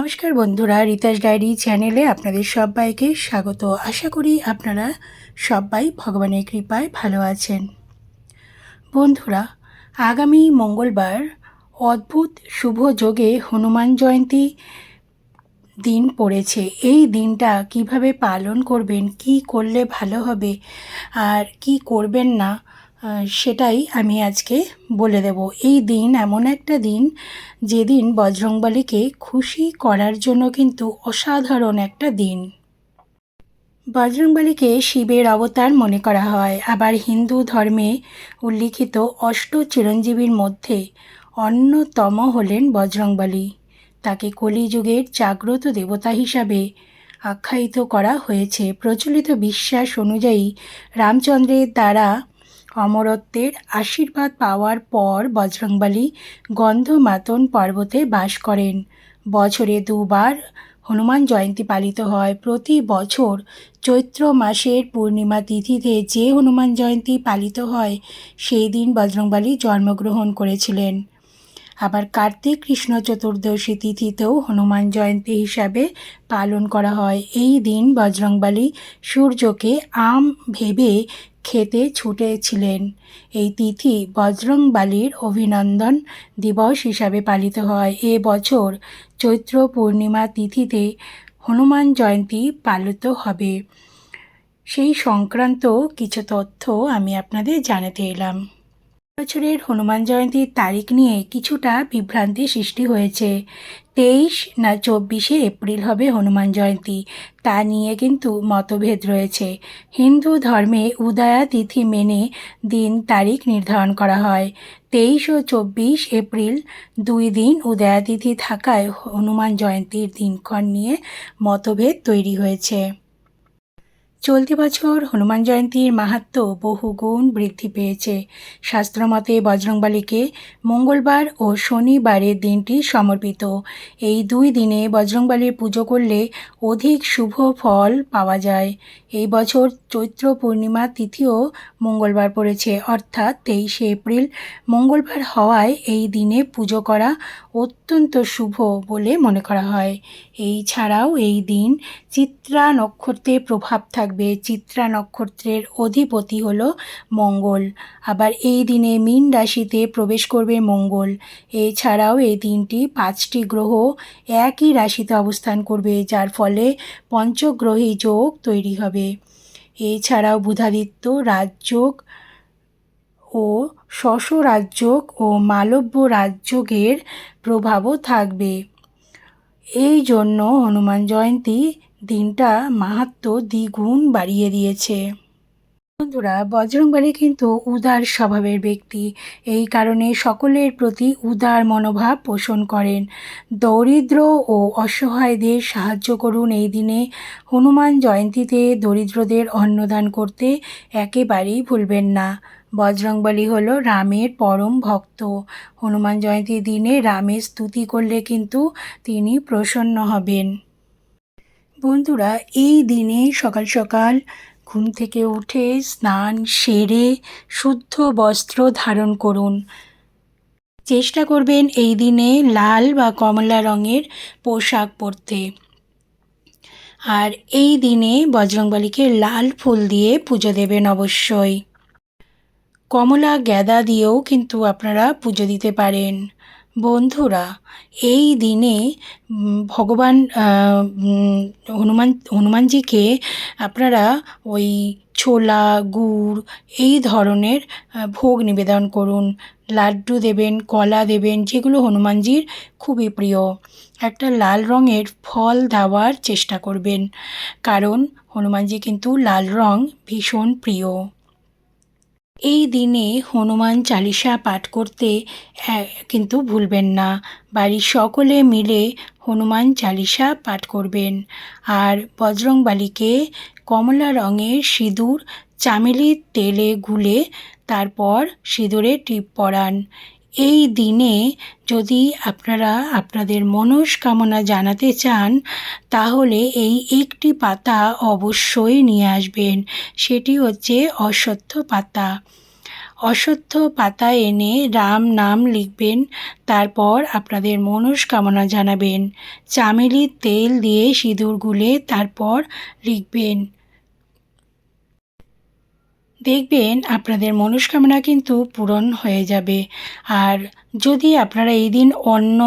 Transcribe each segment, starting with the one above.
নমস্কার বন্ধুরা রিতাস ডায়েরি চ্যানেলে আপনাদের সবাইকে স্বাগত। আশা করি আপনারা সবাই ভগবানের কৃপায় ভালো আছেন। বন্ধুরা, আগামী মঙ্গলবার অদ্ভুত শুভ যোগে হনুমান জয়ন্তী দিন পড়েছে। এই দিনটা কীভাবে পালন করবেন, কি করলে ভালো হবে, আর কি করবেন না সেটাই আমি আজকে বলে দেব। এই দিন এমন একটা দিন যেদিন বজরংবলীকে খুশি করার জন্য কিন্তু অসাধারণ একটা দিন। বজরংবলীকে শিবের অবতার মনে করা হয়। আবার হিন্দু ধর্মে উল্লিখিত অষ্ট চিরঞ্জীবীর মধ্যে অন্যতম হলেন বজরংবলী। তাকে কলিযুগের জাগ্রত দেবতা হিসাবে আখ্যায়িত করা হয়েছে। প্রচলিত বিশ্বাস অনুযায়ী রামচন্দ্রের দ্বারা অমরত্বের আশীর্বাদ পাওয়ার পর বজরংবলী গন্ধমাতন পর্বতে বাস করেন। বছরে দুবার হনুমান জয়ন্তী পালিত হয়। প্রতি বছর চৈত্র মাসের পূর্ণিমা তিথিতে যে হনুমান জয়ন্তী পালিত হয়, সেই দিন বজরংবলী জন্মগ্রহণ করেছিলেন। আবার কার্তিক কৃষ্ণ চতুর্দশী তিথিতেও হনুমান জয়ন্তী হিসাবে পালন করা হয়। এই দিন বজরংবলী সূর্যকে আম ভেবে খেতে ছুটেছিলেন। এই তিথি বজরং বালির অভিনন্দন দিবস হিসাবে পালিত হয়। এ বছর চৈত্র পূর্ণিমা তিথিতে হনুমান জয়ন্তী পালিত হবে। সেই সংক্রান্ত কিছু তথ্য আমি আপনাদের জানাতে এলাম। বছরের হনুমান জয়ন্তীর তারিখ নিয়ে কিছুটা বিভ্রান্তি সৃষ্টি হয়েছে। তেইশ না চব্বিশে এপ্রিল হবে হনুমান জয়ন্তী। তা নিয়ে কিন্তু মতভেদ রয়েছে। হিন্দু ধর্মে উদয়া তিথি মেনে দিন তারিখ নির্ধারণ করা হয়। তেইশ ও চব্বিশ এপ্রিল দুই দিন উদয়া তিথি থাকায় হনুমান জয়ন্তীর দিনক্ষণ নিয়ে মতভেদ তৈরি হয়েছে। চলতি বছর হনুমান জয়ন্তীর মাহাত্ম বহুগুণ বৃদ্ধি পেয়েছে। শাস্ত্রমতে বজরংবলীকে মঙ্গলবার ও শনিবারের দিনটি সমর্পিত। এই দুই দিনে বজরংবলীর পুজো করলে অধিক শুভ ফল পাওয়া যায়। এই বছর চৈত্র পূর্ণিমা তিথিও মঙ্গলবার পড়েছে। অর্থাৎ তেইশে এপ্রিল মঙ্গলবার হওয়ায় এই দিনে পুজো করা অত্যন্ত শুভ বলে মনে করা হয়। এই ছাড়াও এই দিন চিত্রা নক্ষত্রে প্রভাব থাকবে চিত্রা নক্ষত্রের অধিপতি হলো মঙ্গল। আবার এই দিনে মীন রাশিতে প্রবেশ করবে মঙ্গল। এছাড়াও এই দিনটি পাঁচটি গ্রহ একই রাশিতে অবস্থান করবে, যার ফলে পঞ্চগ্রহী যোগ তৈরি হবে। এছাড়াও বুধাদিত্য রাজযোগ ও শশ রাজযোগ ও মালব্য রাজযোগের প্রভাবও থাকবে। এই জন্য হনুমান জয়ন্তী দিনটা মাহাত্ম দ্বিগুণ বাড়িয়ে দিয়েছে। বন্ধুরা, বজরংবলী কিন্তু উদার স্বভাবের ব্যক্তি। এই কারণে সকলের প্রতি উদার মনোভাব পোষণ করেন। দরিদ্র ও অসহায়দের সাহায্য করুন এই দিনে। হনুমান জয়ন্তীতে দরিদ্রদের অন্নদান করতে একেবারেই ভুলবেন না। বজরংবলী হল রামের পরম ভক্ত। হনুমান জয়ন্তীর দিনে রামের স্তুতি করলে কিন্তু তিনি প্রসন্ন হবেন। বন্ধুরা, এই দিনে সকাল সকাল ঘুম থেকে উঠে স্নান সেরে শুদ্ধ বস্ত্র ধারণ করুন। চেষ্টা করবেন এই দিনে লাল বা কমলা রঙের পোশাক পরতে। আর এই দিনে বজরংবলীকে লাল ফুল দিয়ে পুজো দেবেন অবশ্যই। কমলা গ্যাদা দিয়েও কিন্তু আপনারা পুজো দিতে পারেন। বন্ধুরা, এই দিনে ভগবান হনুমান, হনুমানজিকে আপনারা ওই ছোলা, গুড়, এই ধরনের ভোগ নিবেদন করুন। লাড্ডু দেবেন, কলা দেবেন, যেগুলো হনুমানজির খুবই প্রিয়। একটা লাল রঙের ফল দেওয়ার চেষ্টা করবেন। কারণ হনুমানজি কিন্তু লাল রং ভীষণ প্রিয়। এই দিনে হনুমান চালিশা পাঠ করতে কিন্তু ভুলবেন না। বাড়ির সকলে মিলে হনুমান চালিশা পাঠ করবেন। আর বজরংবালিকে কমলা রঙের সিঁদুর, চামেলির তেলে গুলে তারপর সিঁদুরে টিপ পরান। এই দিনে যদি আপনারা আপনাদের মনস্কামনা জানাতে চান, তাহলে এই একটি পাতা অবশ্যই নিয়ে আসবেন। সেটি হচ্ছে অশ্বত্থ পাতা। অশ্বত্থ পাতা এনে রাম নাম লিখবেন, তারপর আপনাদের মনস্কামনা জানাবেন। চামেলির তেল দিয়ে সিঁদুর গুলে তারপর লিখবেন। দেখবেন আপনাদের মনস্কামনা কিন্তু পূরণ হয়ে যাবে। আর যদি আপনারা এই দিন অন্ন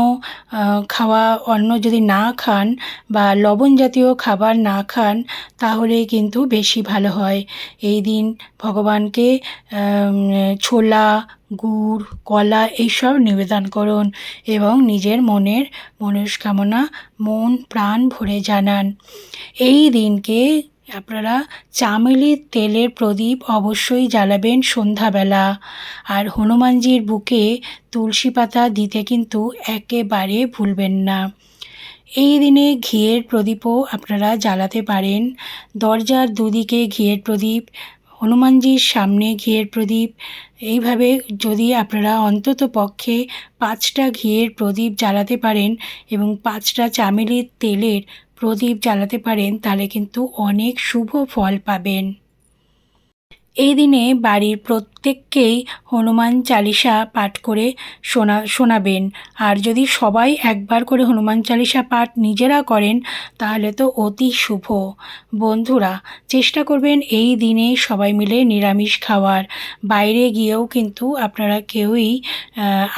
খাওয়া, অন্ন যদি না খান বা লবণ জাতীয় খাবার না খান, তাহলে কিন্তু বেশি ভালো হয়। এই দিন ভগবানকে ছোলা, গুড়, কলা এইসব নিবেদন করুন এবং নিজের মনের মনস্কামনা, মন, প্রাণ ভরে জানান। এই দিনকে আপনারা চামেলির তেলের প্রদীপ অবশ্যই জ্বালাবেন সন্ধ্যাবেলা। আর হনুমানজির বুকে তুলসী পাতা দিতে কিন্তু একেবারে ভুলবেন না। এই দিনে ঘিয়ের প্রদীপও আপনারা জ্বালাতে পারেন। দরজার দুদিকে ঘিয়ের প্রদীপ, হনুমানজির সামনে ঘিয়ের প্রদীপ। এইভাবে যদি আপনারা অন্তত পক্ষে পাঁচটা ঘিয়ের প্রদীপ জ্বালাতে পারেন এবং পাঁচটা চামেলির তেলের প্রদীপ জ্বালাতে পারেন তাহলে কিন্তু অনেক শুভ ফল পাবেন। এই দিনে বাড়ির প্রত্যেককেই হনুমান চালিসা পাঠ করে শোনা, শোনাবেন। আর যদি সবাই একবার করে হনুমান চালিসা পাঠ নিজেরা করেন, তাহলে তো অতি শুভ। বন্ধুরা, চেষ্টা করবেন এই দিনে সবাই মিলে নিরামিষ খাওয়ার। বাইরে গিয়েও কিন্তু আপনারা কেউই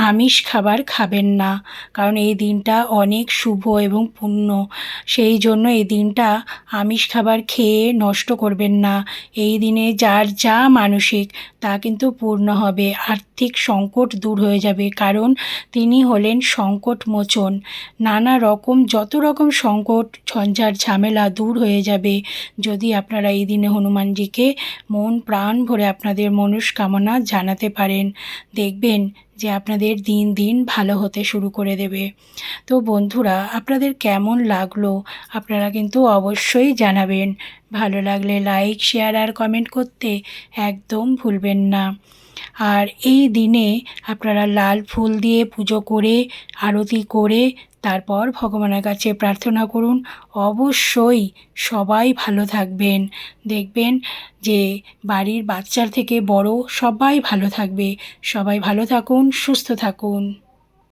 আমিষ খাবার খাবেন না। কারণ এই দিনটা অনেক শুভ এবং পুণ্য। সেই জন্য এই দিনটা আমিষ খাবার খেয়ে নষ্ট করবেন না। এই দিনে যার যা মানসিক, তা কিন্তু পূর্ণ হবে। আর্থিক সংকট দূর হয়ে যাবে, কারণ তিনি হলেন সংকট মোচন। নানা রকম, যত রকম সংকট, ঝঞ্ঝার ঝামেলা দূর হয়ে যাবে। যদি আপনারা এই দিনে হনুমানজিকে মন প্রাণ ভরে আপনাদের মনস্কামনা জানাতে পারেন, দেখবেন যে আপনাদের দিন দিন ভালো হতে শুরু করে দেবে। তো বন্ধুরা, আপনাদের কেমন লাগল আপনারা কিন্তু অবশ্যই জানাবেন। ভালো লাগলে লাইক শেয়ার আর কমেন্ট করতে একদম ভুলবেন না। আর এই দিনে আপনারা লাল ফুল দিয়ে পুজো করে, আরতি করে তারপর ভগবানের কাছে প্রার্থনা করুন, অবশ্যই সবাই ভালো থাকবেন। দেখবেন যে বাড়ির বাচ্চার থেকে বড় সবাই ভালো থাকবে। সবাই ভালো থাকুন, সুস্থ থাকুন।